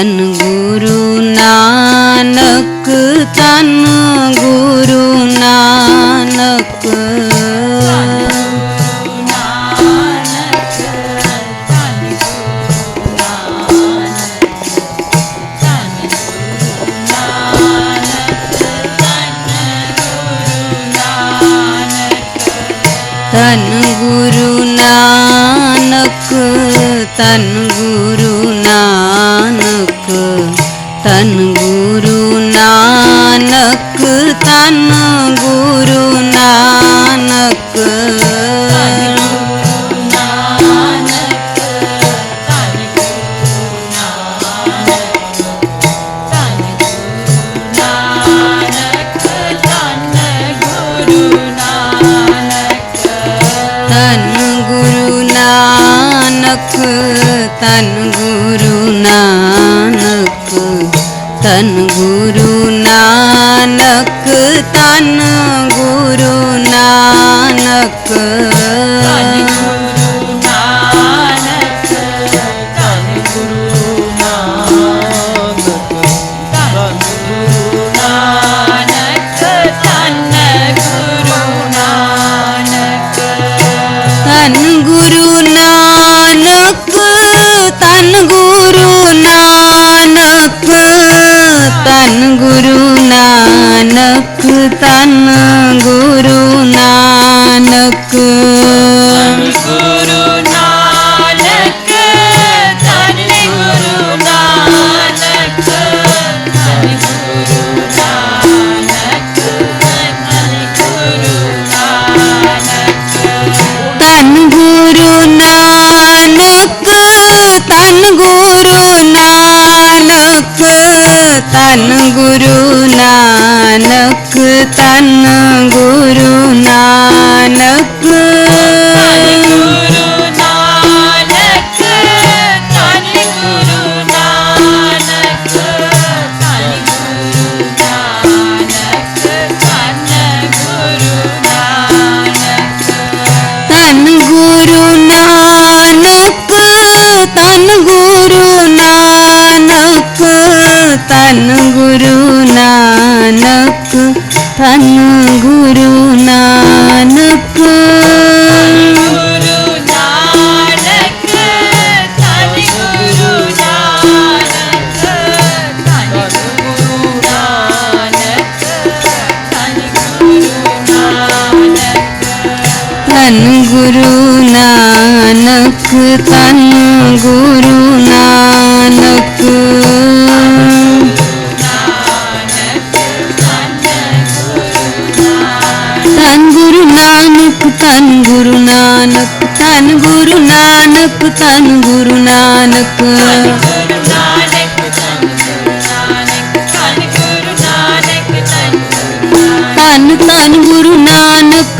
तन गुरु नानक तन गुरु नानक। धनु गुरुकुरुकुरु धनु गुरुकनु ग तन गुरु नानक गन् गुरु नानक। गुरुकन् गुरु तन गुरु नानक तन ਤਨ ਗੁਰੂ ਨਾਨਕ ਗੁਰੂ ਨਾਨਕ ਧੰਨ ਗੁਰੂ ਨਾਨਕ ਧੰਨ ਗੁਰੂ ਨਾਨਕ ਧੰਨ ਗੁਰੂ ਨਾਨਕ ਤਨ ਗੁਰੂ ਨਾਨਕ ਤਨ ਗੁਰੂ ਨਾਨਕ ਤਨ ਗੁਰੂ tanangu तन गुरु नानक तन गुरु नानक तन गुरु नानक तन गुरु नानक तन गुरु नानक तन गुरु नानक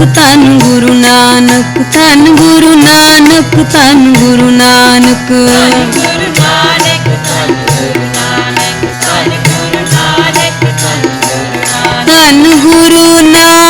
गुरु नानक धन गुरु नानक धन गु नु ना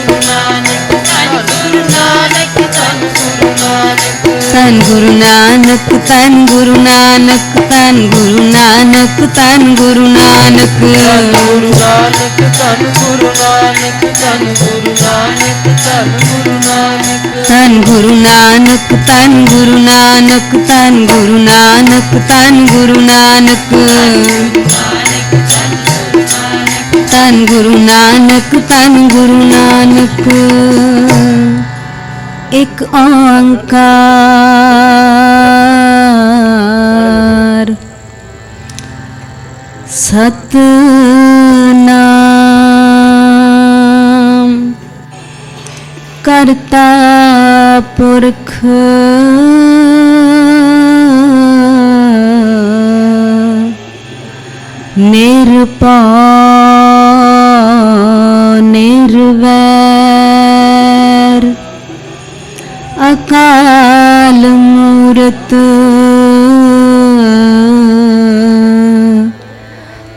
தன் குரு நானக்கு தன் குரு நானக்கு தன் குரு நானக்கு தன் குரு நானக்கு குரு நானக்கு தன் குரு நானக்கு தன் குரு நானக்கு தன் குரு நானக்கு தன் குரு நானக்கு தன் குரு நானக்கு தன் குரு நானக்கு தன் குரு நானக்கு தன் குரு நானக்கு ਇੱਕ ਓੰਕਾਰ। ਸਤ ਨਾਮ ਕਰਤਾ ਪੁਰਖ। ਨਿਰਪਾ ਨਿਰਵੈ ਅਕਾਲ ਮੂਰਤ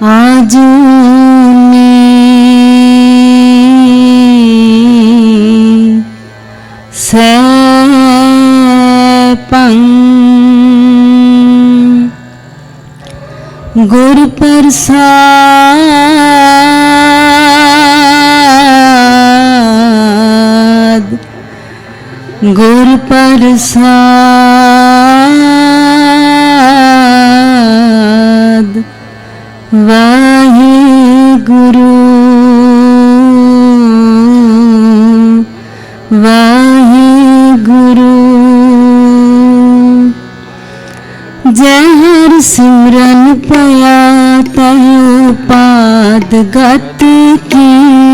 ਆਜੂਨੀ ਸੈਭੰ ਗੁਰ ਪ੍ਰਸਾਦ गुर पर वाहे गुरु। वाहे गुरु। जहर सिमरन पया तय पाद गति की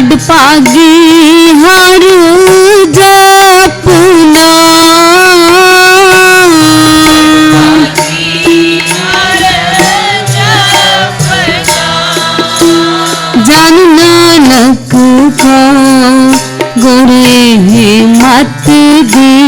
लाड पागी हर जपना जन नानक का गुरे मत दी।